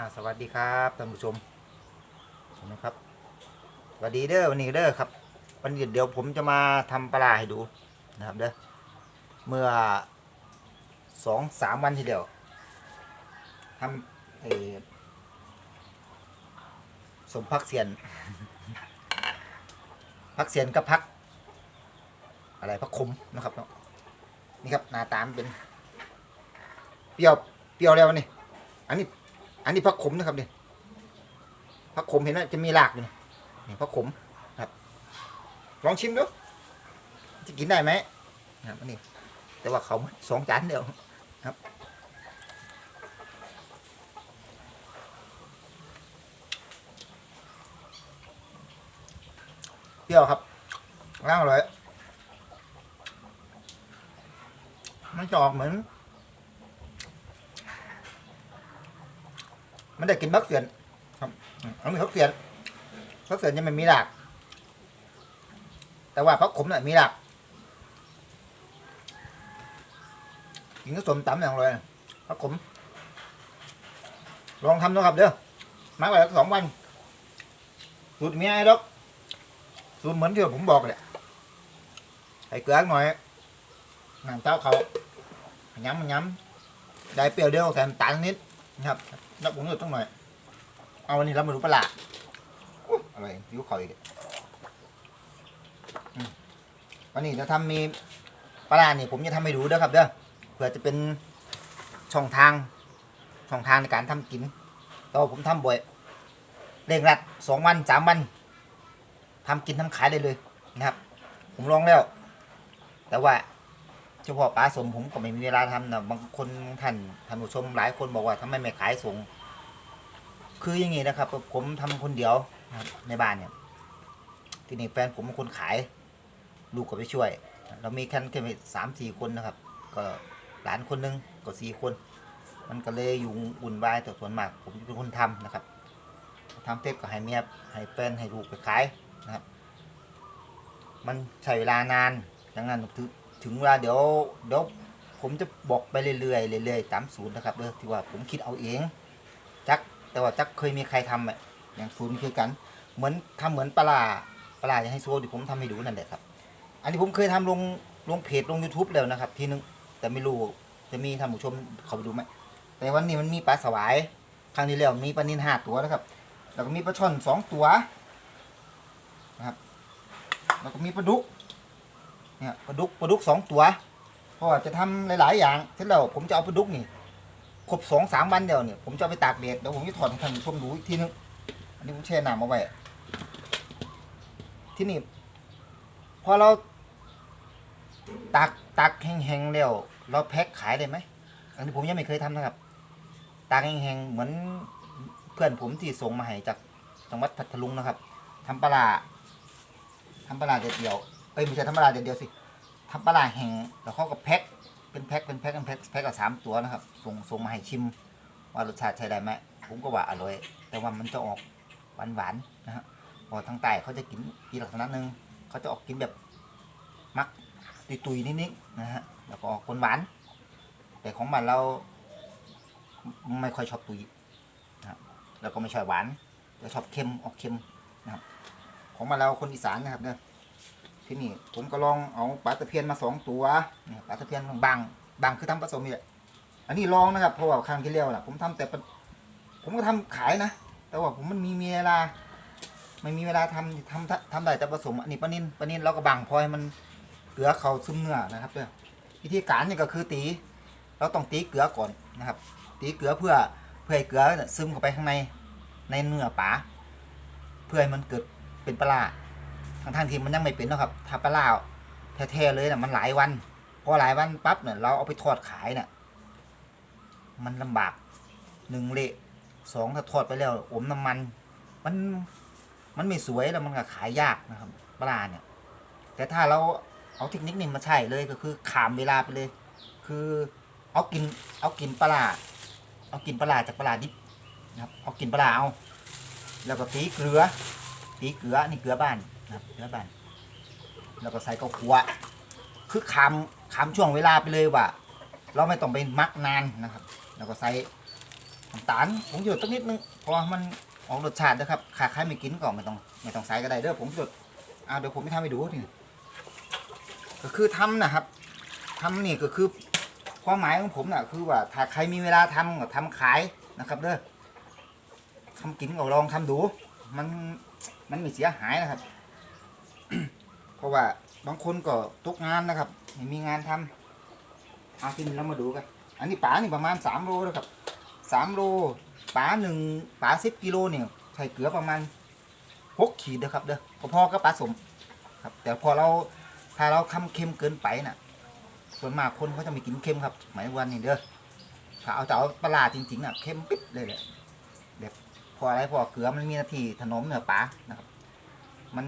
าสวัสดีครับท่านผู้ชมนไหมครับสวัสดีเด้อวันนี้เด้อครับ วันนี้เดี๋ยวผมจะมาทำปลาให้ดูนะครับเด้อเมื่อสองสามวันทีเดียวทำเออสมพักเสียน พักเสียนกับพัก อะไรพักขมนะครับเนาะนี่ครับหน้าตามเป็น เปรี้ยวเปรี้ยวแล้วนี่อันนี้ นนี้ผักขมนะครับเนี่ยผักขมเห็นไหมจะมีรากอยู่นี่นี่ผักขมครับ ลองชิมดูจะกินได้ไหมครับนนี้แต่ว่าเขาสองจานเดียวครับ เปรี้ยวครับร่างอร่อยมันจะออกเหมือน มันได้กินบักเสียน ครับอืมอันนี้พักเสียนพักเสียนยังไม่มีหลากแต่ว่าพักขมเนี่ยมีหลากกินก็สมตำอย่างเลยพักขม ลองทำดูครับเด้อมาไว้สองวัน สูตรมียไอ้ดอกสูตรเหมือนที่ผมบอกเลยใส่เกลือหน่อยน้ำเต้าเขาย้ำมันย้ำได้เปรี้ยวเดียวใส่น้ำตาลนิดนะครับ รับผมหน่อยต้องหน่อย เอาวันนี้เรามาดูปลาร้าอุ๊ยอะไรยิ้วคอยอีกวันนี้จะทำมีปลาร้านี่ยผมจะทำให้ดูเด้อครับเด้อเผื่อจะเป็นช่องทางช่องทางในการทำกินแตว่าผมทำบ่อยเร่งรัดสองวันสามวันทำกินทำขายได้เลยนะครับ ผมลองแล้ว แต่ว่า ฉพาะปลาสมผมก็ไม่มีเวลาทำนะบางคนท่านท่านผู้ชมหลายคนบอกว่าทำไมไม่ขายส่ง คืออย่างงี้นะครับ ผมทำคนเดียวในบ้านเนี่ย ทีนี้แฟนผมเป็นคนขาย ลูกก็ไปช่วย เรามีแค่แค่สามสี่คนนะครับ ก็หลานคนหนึงก็สี่คน มันก็เลยอยู่อุ่นวายแต่ส่วนมาก ผมเป็นคนทำนะครับทำเทปก็ให้เมียให้แฟนให้ลูกไปขายนะครับ มันใช้เวลานานดังนั้นถึง ถึงเวลาเดี๋ยวเดี๋ยวผมจะบอกไปเรื่อยๆเรื่อยๆตามสูตรนะครับเด้อที่ว่าผมคิดเอาเองจักแต่ว่าจักเคยมีใครทำอะอย่างสูตรคือกัน เหมือนทำเหมือนปลาปลาร้าอย่าให้โซที่ผมทำให้ดูนั่นแหละครับ อันนี้ผมเคยทำลงลงเพจลง YouTube แล้วนะครับ ทีนึงแต่ไม่รู้จะมีท่านผู้ชมเขาไปดูไหมแต่วันนี้มันมีปลาสวายครั้งที่แล้วมีปลานินห้าตัวนะครับ แล้วก็มีปลาช่อนสองตัวนะครับแล้วก็มีปลาดุก เนี่ยปลาดุกปลาดุกสองตัวเพราะว่าจะทำหลาย ๆ อย่างเสร็จแล้วผมจะเอาปลาดุกนี่ครบสองสามวันเดียวเนี่ยผมจะไปตากแดดเดี๋ยวผมจะถอดให้ท่านผู้ชมดูอีกทีนึงอันนี้ผมแช่น้ำเอาไว้ที่นี่พอเราตากตากแห้งๆแล้วเราแพ็คขายได้ไหมอันนี้ผมยังไม่เคยทำนะครับ ตากแห้งๆเหมือนเพื่อนผมที่ส่งมาให้จากจังหวัดพัทลุงนะครับทำปลาร้าทำปลาร้าเดียว อ้ยไม่ใช่ธรรมดาเดียวๆสิทำปลาร้าแห้งแล้วเขาก็แพ็คเป็นแพ็คเป็นแพ็คเป็นแพ็คแพ็คกับสามตัวนะครับส่งส่งมาให้ชิม ว่ารสชาติใช้ได้ไหมผมก็ว่าอร่อย แต่ว่ามันจะออกหวานหวานนะฮะพอทางใต้เขาจะกินอีกลักษณะหนึ่งเขาจะออกกินแบบมักตุยๆนิดๆนะฮะแล้วก็ออกคนหวานแต่ของมันเราไม่ค่อยชอบตุยนะครับแล้วก็ไม่ชอบหวานจะชอบเค็มออกเค็มนะครับของมันเราคนอีสานนะครับเนี่ย ที่นี่ผมก็ลองเอาปลาตะเพียนมาสองตัวนี่ปลาตะเพียนบางบางคือทำผสมนี่แหละอันนี้ลองนะครับเพราะว่าครั้งที่แล้วนะผมทำแต่ผมก็ทำขายนะ แต่ว่าผมมันมีเวลาไม่มีเวลาทำทำทำทำได้แต่ผสมอันนี้ปลานินปลานินเราก็บางพอให้มันเกลือเขาซึมเนื้อนะครับเนี่ยวิธีการนี่ก็คือตี เราต้องตีเกลือก่อนนะครับ ตีเกลือเพื่อเพื่อให้เกลือซึมเข้าไปข้างในในเนื้อปลาเพื่อให้มันเกิดเป็นปลาร้า ทางทางที่มันยังไม่เป็นนะครับถ้าปลาล่าวแท้ๆเลยนะมันหลายวัน พอหลายวันปั๊บเนี่ยเราเอาไปทอดขายเนี่ยมันลำบากหนึ่งเละสองถ้าทอดไปแล้วอมน้ำมัน มันมันไม่สวยแล้วมันก็ขายยากนะครับปลาเนี่ย แต่ถ้าเราเอาเทคนิคนี้มาใช้เลยก็คือขามเวลาไปเลย คือเอากินเอากินปลาเอากินปลาจากปลาดิบนะครับเอากินปลาเอา แล้วก็ตีเกลือตีเกลือนี่เกลือบ้าน นะครับเกลือบ้านแล้วก็ใส่ข้าวคั่วคือคำคำช่วงเวลาไปเลยว่า เราไม่ต้องไปมักนานนะครับ แล้วก็ใส่น้ำตาลผงหยดสักนิดนึงเพราะมันออกรสชาตินะครับขาใครไม่กินก็ไม่ต้องไม่ต้องใส่ก็ได้เด้อผงหยดอ่าเดี๋ยวผมไปทำให้ดูนี่ก็คือทำนะครับทำนี่ก็คือความหมายของผมน่ะคือว่าถ้าใครมีเวลาทำก็ทำขายนะครับเด้อทำกินก็ลองทำดู มันมันไม่เสียหายนะครับ เพราะว่าบางคนก็ตกงานนะครับไม่มีงานทำเอาทีนี้เรามาดูกัน อันนี้ปลานี่ประมาณสามโลนะครับสามโลปลาหนึ่งปลาสิบกิโลเนี่ยใส่เกลือประมาณหกขีดนะครับเด้อพอๆกับปลาสมครับ แต่พอเราถ้าเราทำเค็มเกินไปน่ะ ส่วนมากคนเขาจะไม่กินเค็มครับ หมายวันนี้เด้อถ้าเอาแต่เอาปลาจริงๆน่ะเค็มปิ๊บเลยแหละแบบพออะไรพอเกลือมันมีหน้าที่ถนอมเนื้อปลานะครับ มัน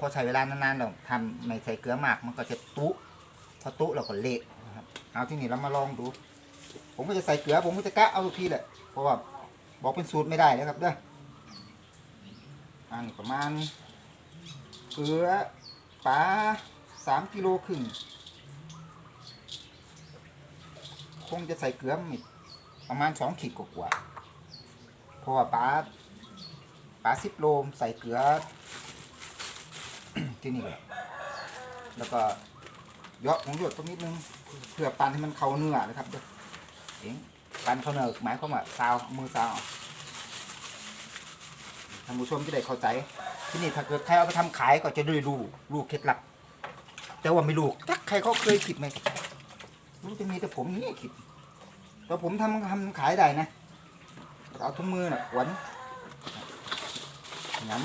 พอใช้เวลานานๆเราทำไม่ใส่เกลือมากมันก็จะตุพอตุเราก็เละนะครับเอาที่นี่เรามาลองดู ผมก็จะใส่เกลือผมก็จะกะเอาทุกทีแหละเพราะว่าบอกเป็นสูตรไม่ได้นะครับเด้ออันประมาณเกลือปลาสามกิโลครึ่งคงจะใส่เกลือมิดประมาณสองขีดกว่าเพราะว่าปลาปลาสิบโลใส่เกลือ ที่นี่เลยแล้วก็เยาะของหยดตรงนิดนึงเพื่อปั่นให้มันเข้าเนื้อนะครับเองปั่นเข้าเนื้อหมายความว่าซาวมือซาวท่านผู้ชมจะได้เข้าใจ ที่นี่ถ้าเกิดใครเอาไปทำขายก็จะได้รู้รู้เคล็ดลับ แต่ว่าไม่รู้จักใครเขาเคยคิดไหมรู้จะมีแต่ผมนี่คิดแต่ผมทำทำขายได้นะเอาถุงมือน่ะขวนงั้น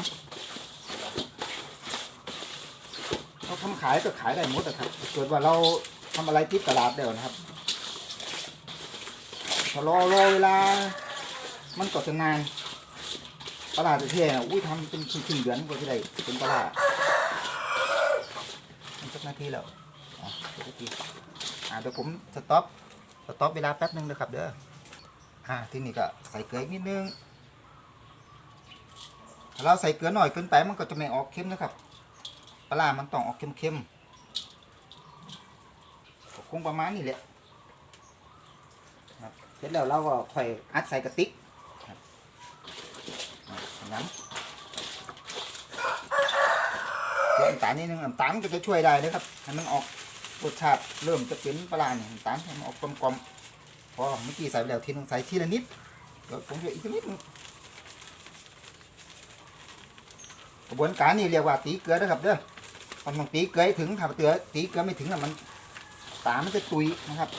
เราทำขายก็ขายได้หมดนะครับเกิดว่าเราทำอะไรติดตลาดเดี๋ยวนะครับถ้ารอรอเวลา มันก็จะนานตลาดเที่ยอุ้ยทำเป็นครึ่งเดือนกว่าจะได้เป็นตลาดมันสักนาทีแล้วอ๋อสักนาทีอ่าเดี๋ยวผมสต็อปสต็อปเวลาแป๊บนึงนะครับเด้ออ่าที่นี่ก็ใส่เกลือนิดนึงถ้าเราใส่เกลือหน่อยเกินไปมันก็จะไม่ออกเค็มนะครับ ปลามันต้องออกเค็มๆคงประมาณนี้แหละเสร็จแล้วเราก็ค่อยอัดใส่กระติกครับอ่าอย่างนั้นเดี๋ยวน้ำตาลนิดนึงน้ำตาลก็จะช่วยได้นะครับให้มันออกรสชาติเริ่มจะเป็นปลาเนี่ยน้ำตาลให้มันออกกลมๆเพอเมื่อกี้ใส่ไปแล้วทีนึงใส่ทีละนิดเดี๋ยวผมจะอีกนิดนึงกระบวนการนี่เรียกว่าตีเกลือนะครับเด้อ มันต้องตีเกลือถึงถ้าเตือตีเกลือไม่ถึงน่ะมันตามันจะตุยนะครับ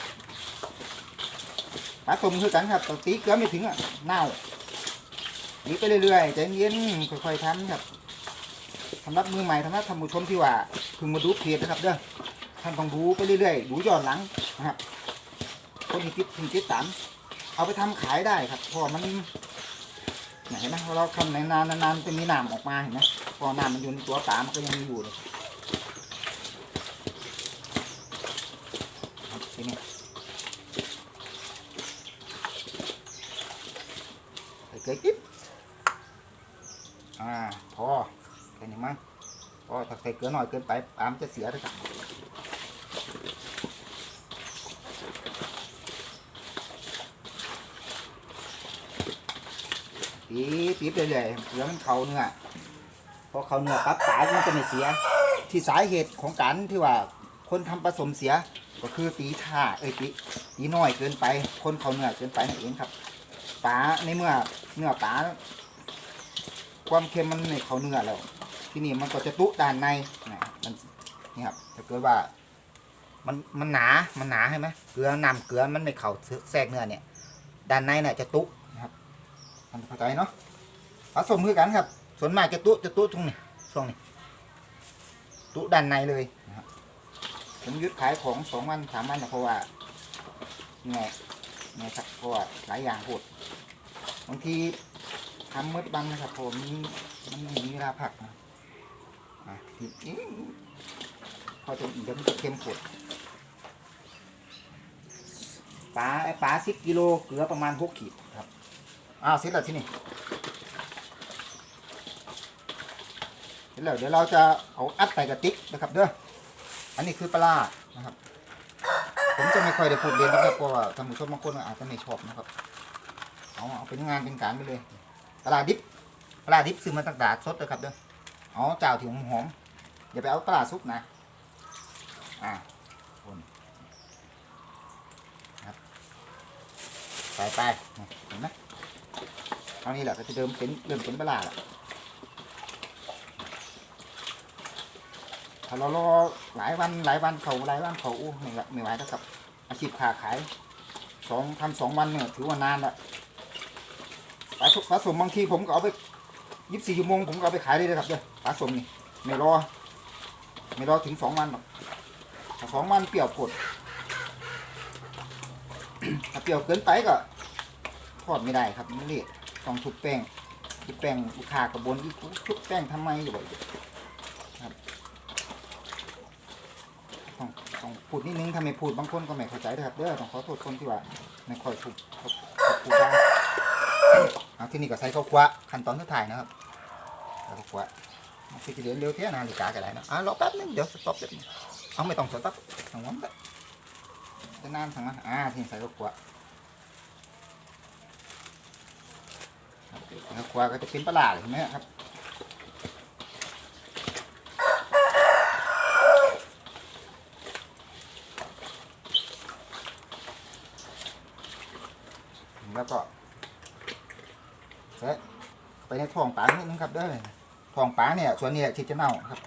ปลาสมคือกันครับต่อตีเกลือไม่ถึงอะเน่าตีไปเรื่อยๆใจเย็นค่อยๆทำครับสำหรับมือใหม่สำหรับท่านผู้ชมที่ว่าเพิ่งมาดูเพจนะครับเด้อท่านต้องดูไปเรื่อยๆดูย้อนหลังนะครับคนที่คิดถึงคิดตามเอาไปทำขายได้ครับพราะว่ามันเห็นไหมเราทำนานๆนานๆจะมีน้ำออกมาเห็นไหมพอน้ำมันอยู่ในตัวปลามันก็ยังมีอยู่เลยครับทีนี้ใส่เกลือกิ๊บอ่า พอแค่นี้มั้งพอถ้าใส่เกลือหน่อยเกินไปปามจะเสียนะครับปี๊บปี๊บเรื่อยๆเกลือมันเขาเนื้อพอเขาเนื้อปั๊บปลามันจะไม่เสีย ที่สาเหตุของการที่ว่าคนทำผสมเสียก็คือตีท่าเอ้ยตีตีน้อยเกินไป คนเขาเนื้อเกินไปนั่นเองครับปลาในเมื่อ เนื้อปลาความเค็มมันในเขาเนื้อแล้ว ที่นี่มันก็จะตุด้านในนะมันนี่ครับถ้าเกิดว่า มันมันหนามันหนาใช่ไหมเกลือน้ำเกลือมันไม่เข้าแทรกเนื้อเนี่ย ด้านในเนี่ยจะตุนะครับท่านเข้าใจเนาะผสมคือกันครับ ส่วนมากจะตุจะตุตรงนี้ช่วงนี้ตุด้านในเลยนะครับผมยุดขายของสองวันสามวันนะเพราะว่าไงไงครับเพราะว่าหลายอย่างโหด บางทีทำมืดบังนะครับผมมันไม่มีเวลาพักนะอะอีกอีกพอจะอีกเดี๋ยวมันจะเข้มข้นปลาไอปลาสิบกิโลเกลือประมาณหกขีดครับอ้าวเสร็จแล้วที่นี่เสร็จแล้วเดี๋ยวเราจะเอาอัดใส่กระติกนะครับเด้ออันนี้คือปลาร้านะครับ ผมจะไม่ค่อยได้พูดเรียนนะครับเพราะว่าท่านผู้ชมบางคนอาจจะไม่ชอบนะครับ เอาเอาเป็นงานเป็นการไปเลยปลาดิบปลาดิบซื้อมาตั้งแต่สดเลยครับเด้อเอาเจ้าที่หอมอย่าไปเอาปลาซุปนะอ่าคนครับใส่ไปเห็นไหมเท่านี้แหละก็จะเดิมเป็นเริ่มเป็นปลาละถ้าเรารอหลายวันหลายวันเขาหลายวันเขาอู้ไม่ไหวไม่ไหวแล้วกับอาชีพค้าขายสองพันสองวันเนี่ยถือว่านานละาปลาสมบางทีผมก็เอาไปยี่สิบสี่ชั่วโมงผมก็เอาไปขายเลยนะครับเด้อปลาสมนี่ไม่รอไม่รอถึงสองวันหรอกสองวันเปรี้ยวผดถ้าเปรี้ยวเกินไปก็ทอดไม่ได้ครับไม่เละต้องชุบแป้งชุบแป้งลูกค้ากระบวนที่ชุบแป้งทำไมอยู่บ่อยครับต้องต้องพูดนิดนึงถ้าไม่พูดบางคนก็ไม่เข้าใจนะครับเด้อต้องขอโทษคนที่ว่าไม่ค่อยถูกเขาเขาพูดได้ เอาที่นี่ก็ใส่ข้าวคั่วขั้นตอนสุดท้ายนะครับข้าวคั่วเอาที่จะเรียนเร็วเท่านาฬิกาก็ได้นะอะรอแป๊บนึงเดี๋ยวสต็อปเดี๋ยวเอาไม่ต้องสต็อปทั้งวันเลยจะนานทั้งวันอ่าที่ใส่ข้าวคั่วข้าวครัวก็จะเป็นปลาหลาดใช่ไหมครับ แล้วก็ใส่ไปใน ทองปลานิดนึงครับเด้อทองปลาเนี่ยส่วนนี้ที่จะเน่าครับ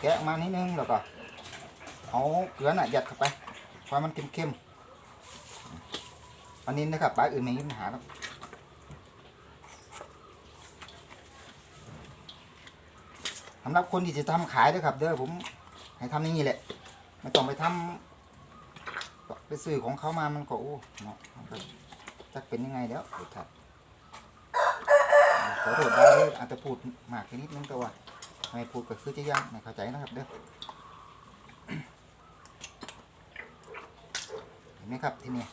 แกะมานิดนึงแล้วก็เอาเกลือน่ะยัดเข้าไปความมันเค็มๆอันนี้นะครับปลาอื่นไม่มีปัญหาครับสำหรับคนที่จะทำขายด้วยครับ เด้อผมให้ทำอย่างนี้แหละไม่ต้องไปทำไปซื้อของเขามามันก็โอ้เนาะมันก็จะเป็นยังไงแล้วเดี๋ยวครับ ขอโทษได้เลยอาจจะพูดมากไปนิดนึงแต่ว่าไม่พูดก็คือจะยังไม่เข้าใจนะครับเด้อเห็นไหมครับที่นี่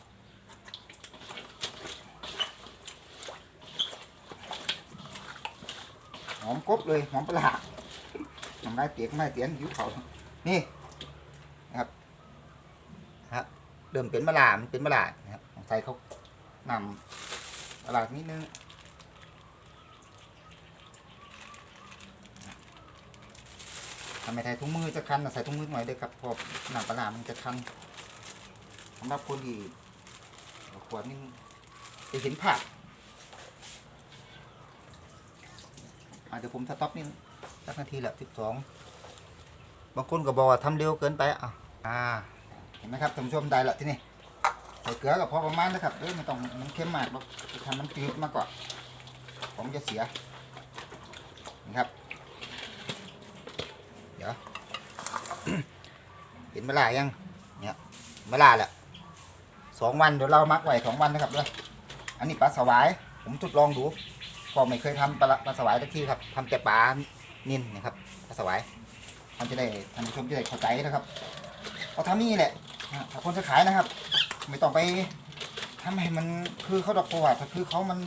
หอมกรบเลยหอมปลาร้าทำได้เตียงไม่เตียงหิวเขานี่นะครับฮะเดิมเป็นมะลามันเป็นมะลานะครับใส่เขานำมะลานิดนึง ทำไมใส่ถุงมือจะคันนะใส่ถุงมือหน่อยเด้อครับพอหนังปลาร้ามันจะคันสำหรับคนที่ขวดนี่จะเห็นภาพอาจจะเดี๋ยวผมสต็อปนี่สักนาทีละสิบสองบางคนก็บอกว่าทำเร็วเกินไปอะอ่าเห็นไหมครับท่านผู้ชมได้ละที่นี่ใส่เกลือก็พอประมาณนะครับเอ้ยไม่ต้องมันเค็มมากหรอกทำมันจืดมากกว่าผมจะเสียนี่ครับ เดี๋ยว เห็นเวลายังเนี่ยเวลาแหละสองวันเดี๋ยวเรามักไว้สองวันนะครับเด้ออันนี้ปลาสวาย ผมทดลองดูพอไม่เคยทำปลาปลาสวายสักทีครับทำแต่ปลานิ่นนะครับปลาสวายท่านจะได้ท่านผู้ชมจะได้เข้าใจนะครับเอาทำนี่แหละถ้าคนจะขายนะครับ ไม่ต้องไปทำให้มันคือเขาดอกประวัติคือเขามัน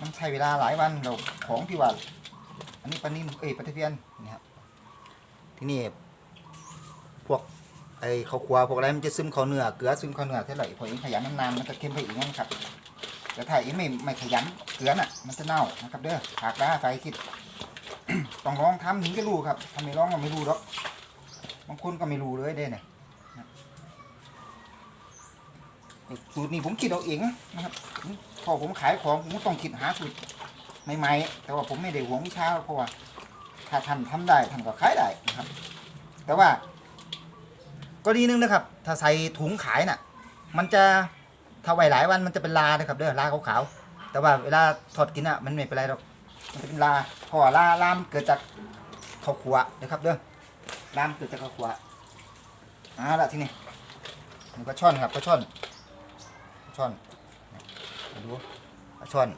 มันใช้เวลาหลายวันเราของที่ว่าอันนี้ปลานิ่มเอ้ยปลาตะเพียนนี่ครับที่นี่พวก ไอ้ข้าวคั่วพวกอะไรมันจะซึมเข้าเนื้อเกลือซึมเข้าเนื้อเท่าไหร่พอเองขยันนานๆมันจะเค็มไปอีกนั่นครับแต่ถ้าเองไม่ไม่ขยันเกลือน่ะมันจะเน่านะครับเด้อหากได้ไฟคิดต้องลองทำถึงจะรู้ครับถ้าไม่ลองก็ไม่รู้หรอกบางคนก็ไม่รู้เลยเด้เนี่ยสูตรนี้ผมคิดเอาเองนะครับพอผมขายของผมต้องคิดหาสูตรใหม่ๆแต่ว่าผมไม่ได้หวงวิชาเพราะว่าถ้าท่านทำได้ท่านก็ขายได้นะครับ แต่ว่า ก็ดีนึงนะครับ ถ้าใส่ถุงขายน่ะ มันจะถ้าไว้หลายวันมันจะเป็นลานะครับเด้อลาขาวๆแต่ว่าเวลาทอดกินอะมันไม่เป็นไรหรอกมันเป็นลาพราะว่าลาลามเกิดจากข้าวขัวนะครับเด้อลามเกิดจากข้าวขัวอ่าละที่นี่นี่ปลาช่อนครับปลาช่อน ช่อนมาดูปลาช่อน